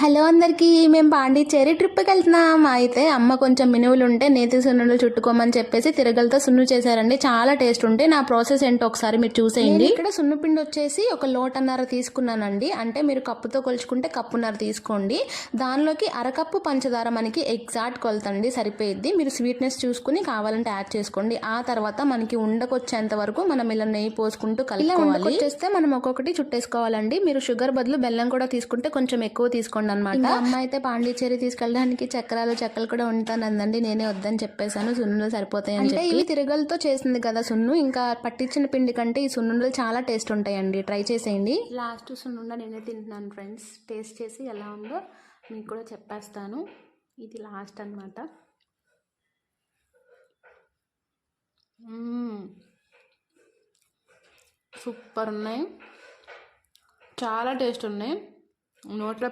Hello అందరికీ మేము పాండిచ్చేరి ట్రిప్కి వెళ్తున్నాం. అయితే అమ్మ కొంచెం మినువులు ఉంటే నేతి సున్నులు చుట్టుకోమని చెప్పేసి తిరగలతో సున్ను చేశారండి. చాలా టేస్ట్ ఉంటే నా ప్రాసెస్ ఏంటో ఒకసారి మీరు చూసేయండి. ఇక్కడ సున్ను పిండి వచ్చేసి ఒక లోటన్నర తీసుకున్నానండి. అంటే మీరు కప్పుతో కొలుచుకుంటే కప్పున్నర తీసుకోండి. దానిలోకి అరకప్పు పంచదార మనకి ఎగ్జాక్ట్ కొలతండి సరిపోయిద్ది. మీరు స్వీట్నెస్ చూసుకుని కావాలంటే యాడ్ చేసుకోండి. ఆ తర్వాత మనకి ఉండకొచ్చేంత వరకు మనం ఇలా నెయ్యి పోసుకుంటూ కలుపుకోవాలి. వచ్చేస్తే మనం ఒక్కొక్కటి చుట్టేసుకోవాలండి. మీరు షుగర్ బదులు బెల్లం కూడా తీసుకుంటే కొంచెం ఎక్కువ తీసుకోండి. అనమాట అమ్మ అయితే పాండిచ్చేరి తీసుకెళ్ళడానికి చక్రాలు చెక్కలు కూడా ఉంటానందండి. నేనే వద్దని చెప్పేశాను. సున్నులు సరిపోతాయి అంటే ఇవి తిరగలతో చేసింది కదా సున్ను. ఇంకా పట్టించిన పిండి కంటే ఈ సున్నులు చాలా టేస్ట్ ఉంటాయండి. ట్రై చేసేయండి. లాస్ట్ సున్నుండ నేనే తింటున్నాను ఫ్రెండ్స్. టేస్ట్ చేసి ఎలా ఉందో మీకు కూడా చెప్పేస్తాను. ఇది లాస్ట్ అనమాట సూపర్ ఉన్నాయి. చాలా టేస్ట్ ఉన్నాయి. నోట్లో